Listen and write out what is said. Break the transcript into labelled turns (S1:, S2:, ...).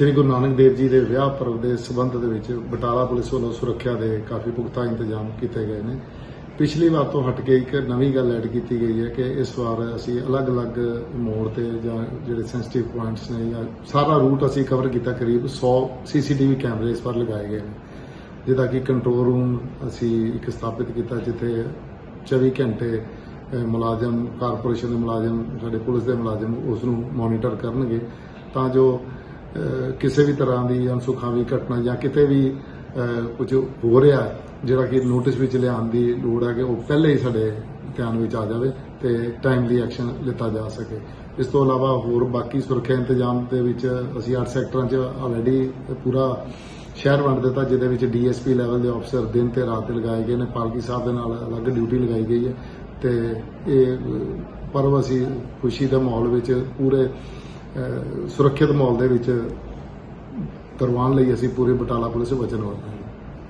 S1: ਸ਼੍ਰੀ ਗੁਰੂ ਨਾਨਕ ਦੇਵ ਜੀ ਦੇ ਵਿਆਹ ਪਰਵ ਦੇ ਸਬੰਧ ਦੇ ਵਿੱਚ ਬਟਾਲਾ ਪੁਲਿਸ ਵੱਲੋਂ ਸੁਰੱਖਿਆ ਦੇ ਕਾਫੀ ਪੁਖਤਾ ਇੰਤਜ਼ਾਮ ਕੀਤੇ ਗਏ ਨੇ। ਪਿਛਲੀ ਵਾਰ ਤੋਂ ਹਟ ਕੇ ਇੱਕ ਨਵੀਂ ਗੱਲ ਐਡ ਕੀਤੀ ਗਈ ਹੈ ਕਿ ਇਸ ਵਾਰ ਅਸੀਂ ਅਲੱਗ-ਅਲੱਗ ਮੋੜ ਤੇ ਜਾਂ ਜਿਹੜੇ ਸੈਂਸਿਟਿਵ ਪੁਆਇੰਟਸ ਨੇ ਜਾਂ ਸਾਰਾ ਰੂਟ ਅਸੀਂ ਕਵਰ ਕੀਤਾ ਕਰੀਬ 100 ਸੀਸੀਟੀਵੀ ਕੈਮਰੇ ਇਸ ਵਾਰ ਲਗਾਏ ਗਏ ਨੇ। ਜਿਹਦਾ ਕਿ ਕੰਟਰੋਲ ਰੂਮ ਅਸੀਂ ਇੱਕ ਸਥਾਪਿਤ ਕੀਤਾ ਜਿੱਥੇ 24 ਘੰਟੇ ਮੁਲਾਜ਼ਮ ਕਾਰਪੋਰੇਸ਼ਨ ਦੇ ਮੁਲਾਜ਼ਮ, ਸਾਡੇ ਪੁਲਿਸ ਦੇ ਮੁਲਾਜ਼ਮ ਉਸ ਨੂੰ ਮੋਨੀਟਰ ਕਰਨਗੇ। ਤਾਂ ਜੋ ਕਿਸੇ ਵੀ ਤਰ੍ਹਾਂ ਦੀ ਅਨਸੁਖਾਵੀ ਘਟਨਾ ਜਾਂ ਕਿਤੇ ਵੀ ਅਹ, ਕੁਝ ਹੋ ਰਿਹਾ ਜਿਹੜਾ ਕਿ ਨੋਟਿਸ ਵਿੱਚ ਲਿਆਉਣ ਦੀ ਲੋੜ ਹੈ ਕਿ ਉਹ ਪਹਿਲੇ ਹੀ ਸਾਡੇ ਧਿਆਨ ਵਿੱਚ ਆ ਜਾਵੇ ਤੇ ਟਾਈਮਲੀ ਐਕਸ਼ਨ ਲਿੱਤਾ ਜਾ ਸਕੇ। ਇਸ ਤੋਂ ਇਲਾਵਾ ਹੋਰ ਬਾਕੀ ਸੁਰੱਖਿਆ ਇੰਤਜ਼ਾਮ ਦੇ ਵਿੱਚ ਅਸੀਂ ਅੱਠ ਸੈਕਟਰਾਂ 'ਚ ਆਲਰੇਡੀ ਪੂਰਾ ਸ਼ਹਿਰ ਵੰਡ ਦਿੱਤਾ ਜਿਹਦੇ ਵਿੱਚ ਡੀਐਸਪੀ ਲੈਵਲ ਦੇ ਅਫਸਰ ਦਿਨ ਤੇ ਰਾਤ ਲਗਾਏ ਗਏ ਨੇ ਪਾਲਕੀ ਸਾਹਿਬ ਦੇ ਨਾਲ ਅਲੱਗ ਡਿਊਟੀ ਲਗਾਈ ਗਈ ਹੈ ਤੇ ਇਹ ਪਰਵ ਅਸੀਂ ਖੁਸ਼ੀ ਦੇ ਮਾਹੌਲ ਵਿੱਚ ਪੂਰੇ ਸੁਰੱਖਿਅਤ ਮਾਹੌਲ ਦੇ ਵਿੱਚ ਕਰਵਾਉਣ ਲਈ ਅਸੀਂ ਪੂਰੇ ਬਟਾਲਾ ਪੁਲਿਸ ਵਚਨਬੱਧ ਹਾਂ।